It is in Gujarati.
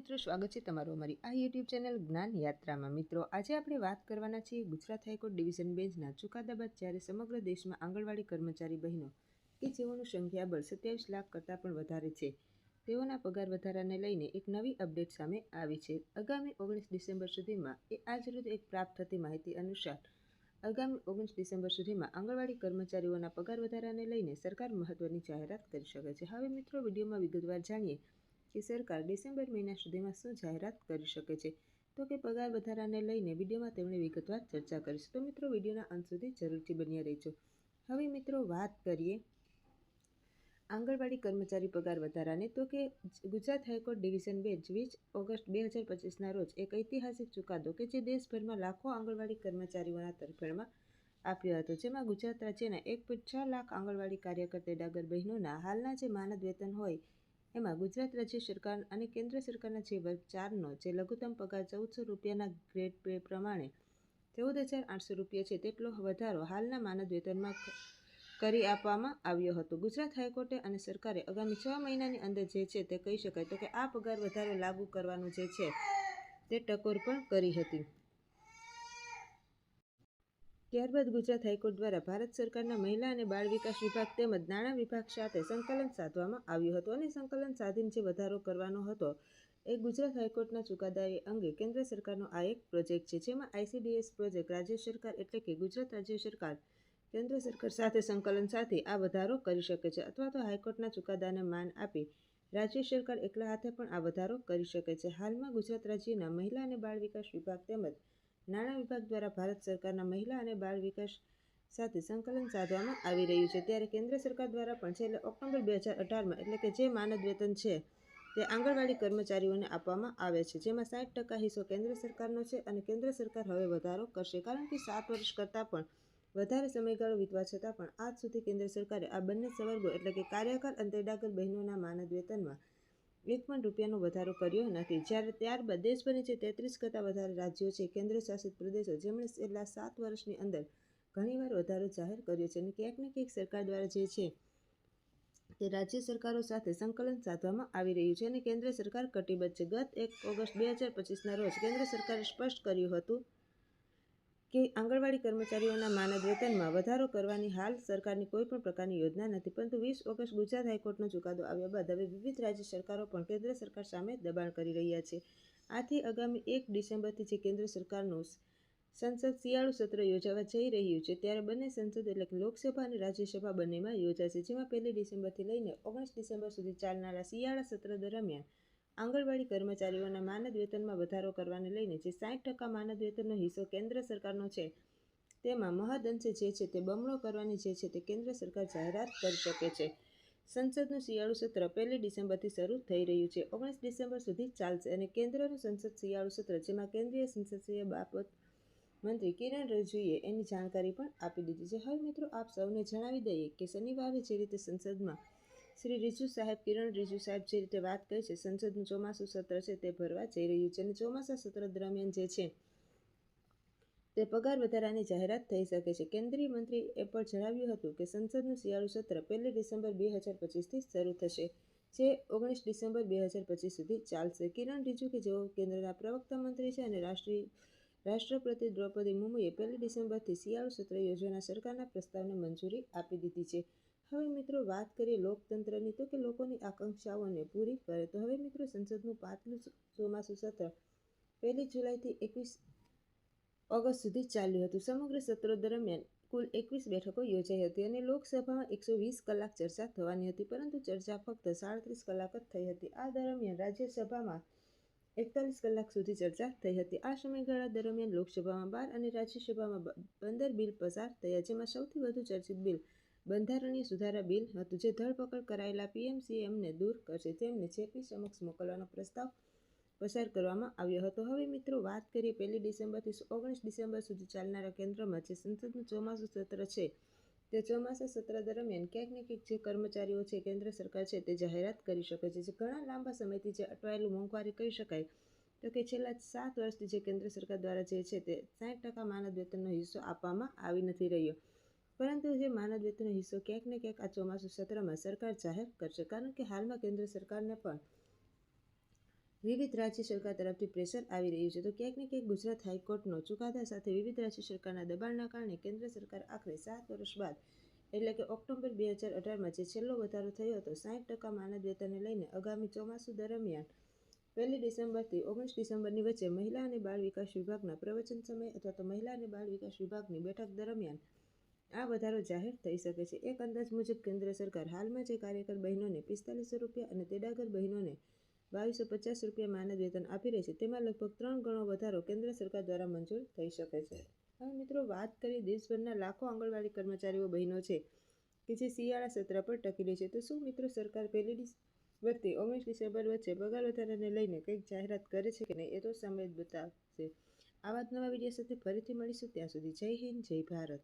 મિત્રો, સ્વાગત છે તમારું અમારી આ યુટ્યુબ ચેનલ જ્ઞાન યાત્રામાં. મિત્રો, આજે આપણે વાત કરવાના છીએ ગુજરાત હાઈકોર્ટ ડિવિઝન બેન્ચના ચુકાદા બાદ જ્યારે સમગ્ર દેશમાં આંગણવાડી કર્મચારી બહેનો કે જેઓનું સંખ્યાબળ સત્યાવીસ લાખ કરતાં પણ વધારે છે, તેઓના પગાર વધારાને લઈને એક નવી અપડેટ સામે આવી છે. આગામી ઓગણીસ ડિસેમ્બર સુધીમાં એ આજરોજ એક પ્રાપ્ત થતી માહિતી અનુસાર, આગામી ઓગણીસ ડિસેમ્બર સુધીમાં આંગણવાડી કર્મચારીઓના પગાર વધારાને લઈને સરકાર મહત્વની જાહેરાત કરી શકે છે. હવે મિત્રો, વિડીયોમાં વિગતવાર જાણીએ કે સરકાર ડિસેમ્બર મહિના સુધીમાં શું જાહેરાત કરી શકે છે? તો કે પગાર વધારાને લઈને વિડીયોમાં તેમણે વિગતવાર ચર્ચા કરીશું. તો મિત્રો, વિડીયોના અંત સુધી જરૂરથી બન્યા રહેજો. હવે મિત્રો, વાત કરીએ આંગણવાડી કર્મચારી પગાર વધારાને. તો કે Gujarat high court division bench વીસ ઓગસ્ટ બે હજાર પચીસના રોજ એક ઐતિહાસિક ચુકાદો કે જે દેશભરમાં લાખો આંગણવાડી કર્મચારીઓના તરફેણમાં આપ્યો હતો. જેમાં ગુજરાત રાજ્યના એક પોઈન્ટ છ લાખ આંગણવાડી કાર્યકર તેડાગર બહેનોના હાલના જે માનદ વેતન હોય એમાં ગુજરાત રાજ્ય સરકાર અને કેન્દ્ર સરકારના જે વર્ગ ચારનો જે લઘુત્તમ પગાર ચૌદસો રૂપિયાના ગ્રેડ પે પ્રમાણે ચૌદ હજાર આઠસો રૂપિયા છે, તેટલો વધારો હાલના માનદ વેતનમાં કરી આપવામાં આવ્યો હતો. ગુજરાત હાઈકોર્ટે અને સરકારે આગામી છ મહિનાની અંદર જે છે તે કહી શકાય તો કે આ પગાર વધારો લાગુ કરવાનું જે છે તે ટકોર પણ કરી હતી. ત્યારબાદ ગુજરાત હાઈકોર્ટ દ્વારા ભારત સરકારના મહિલા અને બાળ વિકાસ વિભાગ તેમજ નાણાં વિભાગ સાથે સંકલન સાધવામાં આવ્યું હતું અને સંકલન સાધીને જે વધારો કરવાનો હતો એ ગુજરાત હાઈકોર્ટના ચુકાદા અંગે કેન્દ્ર સરકારનો આ એક પ્રોજેક્ટ છે, જેમાં આઈસીડીએસ પ્રોજેક્ટ રાજ્ય સરકાર એટલે કે ગુજરાત રાજ્ય સરકાર કેન્દ્ર સરકાર સાથે સંકલન સાથે આ વધારો કરી શકે છે અથવા તો હાઈકોર્ટના ચુકાદાને માન આપી રાજ્ય સરકાર એકલા હાથે પણ આ વધારો કરી શકે છે. હાલમાં ગુજરાત રાજ્યના મહિલા અને બાળ વિકાસ વિભાગ તેમજ નાણાં વિભાગ દ્વારા ભારત સરકારના મહિલા અને બાળ વિકાસ સાથે સંકલન સાધવામાં આવી રહ્યું છે. ત્યારે કેન્દ્ર સરકાર દ્વારા પણ છેલ્લે ઓક્ટોબર બે હજાર અઢારમાં, એટલે કે જે માનદ વેતન છે, તે આંગણવાડી કર્મચારીઓને આપવામાં આવે છે, જેમાં સાઠ ટકા હિસ્સો કેન્દ્ર સરકારનો છે અને કેન્દ્ર સરકાર હવે વધારો કરશે, કારણ કે સાત વર્ષ કરતાં પણ વધારે સમયગાળો વીતવા છતાં પણ આજ સુધી કેન્દ્ર સરકારે આ બંને સવર્ગો, એટલે કે કાર્યકર અને તેડાગર બહેનોના માનદ વેતનમાં એક પણ રૂપિયાનો વધારો કર્યો નથી. જ્યારે ત્યારબાદ દેશભરની જે તેત્રીસ કરતાં વધારે રાજ્યો છે કેન્દ્ર શાસિત પ્રદેશો, જેમણે છેલ્લા સાત વર્ષની અંદર ઘણીવાર વધારો જાહેર કર્યો છે અને ક્યાંક ને ક્યાંક સરકાર દ્વારા જે છે તે રાજ્ય સરકારો સાથે સંકલન સાધવામાં આવી રહ્યું છે અને કેન્દ્ર સરકાર કટિબદ્ધ છે. ગત એક ઓગસ્ટ બે હજાર પચીસના રોજ કેન્દ્ર સરકારે સ્પષ્ટ કર્યું હતું કે આંગણવાડી કર્મચારીઓના માનદ વેતનમાં વધારો કરવાની હાલ સરકારની કોઈ પણ પ્રકારની યોજના નથી. પરંતુ વીસ ઓગસ્ટ ગુજરાત હાઈકોર્ટનો ચુકાદો આવ્યા બાદ હવે વિવિધ રાજ્ય સરકારો પણ કેન્દ્ર સરકાર સામે દબાણ કરી રહ્યા છે. આથી આગામી એક ડિસેમ્બરથી જે કેન્દ્ર સરકારનું સંસદ શિયાળુ સત્ર યોજાવા જઈ રહ્યું છે, ત્યારે બંને સંસદ એટલે કે લોકસભા અને રાજ્યસભા બંનેમાં યોજાશે, જેમાં પહેલી ડિસેમ્બરથી લઈને ઓગણીસ ડિસેમ્બર સુધી ચાલનારા શિયાળા સત્ર દરમિયાન આંગણવાડી કર્મચારીઓના માનદ વેતનમાં વધારો કરવાને લઈને જે સાઠ ટકા માનદ વેતનનો હિસ્સો કેન્દ્ર સરકારનો છે, તેમાં મહદઅંશે જે છે તે બમણો કરવાની જે છે તે કેન્દ્ર સરકાર જાહેરાત કરી શકે છે. સંસદનું શિયાળુ સત્ર પહેલી ડિસેમ્બરથી શરૂ થઈ રહ્યું છે. ઓગણીસ ડિસેમ્બર સુધી ચાલશે અને કેન્દ્રનું સંસદ શિયાળુ સત્ર, જેમાં કેન્દ્રીય સંસદીય બાબત મંત્રી કિરણ રજુએ એની જાણકારી પણ આપી દીધી છે. હવે મિત્રો, આપ સૌને જણાવી દઈએ કે શનિવારે જે રીતે સંસદમાં શ્રી રિજુ સાહેબ, કિરણ રિજુ સાહેબ જે રીતે વાત કરી છે, સંસદનું ચોમાસું સત્ર છે તે ભરવા જઈ રહ્યું છે અને ચોમાસા સત્ર દરમિયાન જે છે તે પગાર વધારાની જાહેરાત થઈ શકે છે. કેન્દ્રીય મંત્રી એ પણ જણાવ્યું હતું કે સંસદનું શિયાળુ સત્ર પહેલી ડિસેમ્બર બે હજાર પચીસથી શરૂ થશે, જે ઓગણીસ ડિસેમ્બર બે હજાર પચીસ સુધી ચાલશે. કિરણ રિજુ કે જેઓ કેન્દ્રના પ્રવક્તા મંત્રી છે અને રાષ્ટ્રીય, રાષ્ટ્રપતિ દ્રૌપદી મુર્મુએ પહેલી ડિસેમ્બરથી શિયાળુ સત્ર યોજવાના સરકારના પ્રસ્તાવને મંજૂરી આપી દીધી છે. હવે મિત્રો વાત કરીએ લોકતંત્રની તો કે લોકોની આકાંક્ષાઓને પૂરી કરે. તો હવે મિત્રો સંસદનું પાછલું ચોમાસું સત્ર પહેલી જુલાઈથી એકવીસ ઓગસ્ટ સુધી ચાલ્યું હતું. સમગ્ર સત્રો દરમિયાન કુલ એકવીસ બેઠકો યોજાઈ હતી અને લોકસભામાં એકસો વીસ કલાક ચર્ચા થવાની હતી, પરંતુ ચર્ચા ફક્ત સાડત્રીસ કલાક જ થઈ હતી. આ દરમિયાન રાજ્યસભામાં એકતાલીસ કલાક સુધી ચર્ચા થઈ હતી. આ સમયગાળા દરમિયાન લોકસભામાં બાર અને રાજ્યસભામાં પંદર બિલ પસાર થયા, જેમાં સૌથી વધુ ચર્ચિત બિલ બંધારણીય સુધારા બિલ હતું જે ધરપકડ કરાયેલા પીએમસીએમને દૂર કરશે. તેમને જેપી સમક્ષ મોકલવાનો પ્રસ્તાવ પસાર કરવામાં આવ્યો હતો. હવે મિત્રો, વાત કરીએ પહેલી ડિસેમ્બરથી ઓગણીસ ડિસેમ્બર સુધી ચાલનારા કેન્દ્રમાં જે સંસદનું ચોમાસું સત્ર છે, તે ચોમાસા સત્ર દરમિયાન ક્યાંક ને ક્યાંક જે કર્મચારીઓ છે, કેન્દ્ર સરકાર છે, તે જાહેરાત કરી શકે છે. જે ઘણા લાંબા સમયથી જે અટવાયેલું મોંઘવારી કહી શકાય તો કે છેલ્લા સાત વર્ષથી જે કેન્દ્ર સરકાર દ્વારા જે છે, તે સાઠ ટકા માનદ વેતનનો હિસ્સો આપવામાં આવી નથી રહ્યો. પરંતુ જે માનદ વેતનનો હિસ્સો ક્યાંક ને ક્યાંક આ ચોમાસું સત્રમાં સરકાર જાહેર કરશે, કારણ કે હાલમાં કેન્દ્ર સરકારને પણ વિવિધ રાજ્ય સરકાર તરફથી પ્રેશર આવી રહ્યું છે. તો ક્યાંક ને ક્યાંક ગુજરાત હાઈકોર્ટનો ચુકાદા સાથે વિવિધ રાજ્ય સરકારના દબાણના કારણે કેન્દ્ર સરકાર આખરે સાત વર્ષ બાદ, એટલે કે ઓક્ટોબર બે હજાર અઢારમાં જે છેલ્લો વધારો થયો હતો સાઠ ટકા માનદ વેતનને લઈને આગામી ચોમાસું દરમિયાન પહેલી ડિસેમ્બરથી ઓગણીસ ડિસેમ્બરની વચ્ચે મહિલા અને બાળ વિકાસ વિભાગના પ્રવચન સમય અથવા તો મહિલા અને બાળ વિકાસ વિભાગની બેઠક દરમિયાન આ વધારો જાહેર થઈ શકે છે. એક અંદાજ મુજબ, કેન્દ્ર સરકાર હાલમાં જે કાર્યકર બહેનોને પિસ્તાલીસો રૂપિયા અને તેડાગર બહેનોને બાવીસો પચાસ રૂપિયા માનદ વેતન આપી રહી છે, તેમાં લગભગ ત્રણ ગણો વધારો કેન્દ્ર સરકાર દ્વારા મંજૂર થઈ શકે છે. હવે મિત્રો, વાત કરીએ દેશભરના લાખો આંગણવાડી કર્મચારીઓ બહેનો છે કે જે શિયાળા સત્ર પર ટકી છે. તો શું મિત્રો, સરકાર પહેલી ડિસેમ્બરથી ઓગણીસ ડિસેમ્બર વચ્ચે પગાર વધારાને લઈને કંઈક જાહેરાત કરે છે કે નહીં, એ તો સમય બતાવશે. આવા જ નવા વીડિયો સાથે ફરીથી મળીશું ત્યાં સુધી. જય હિન્દ, જય ભારત.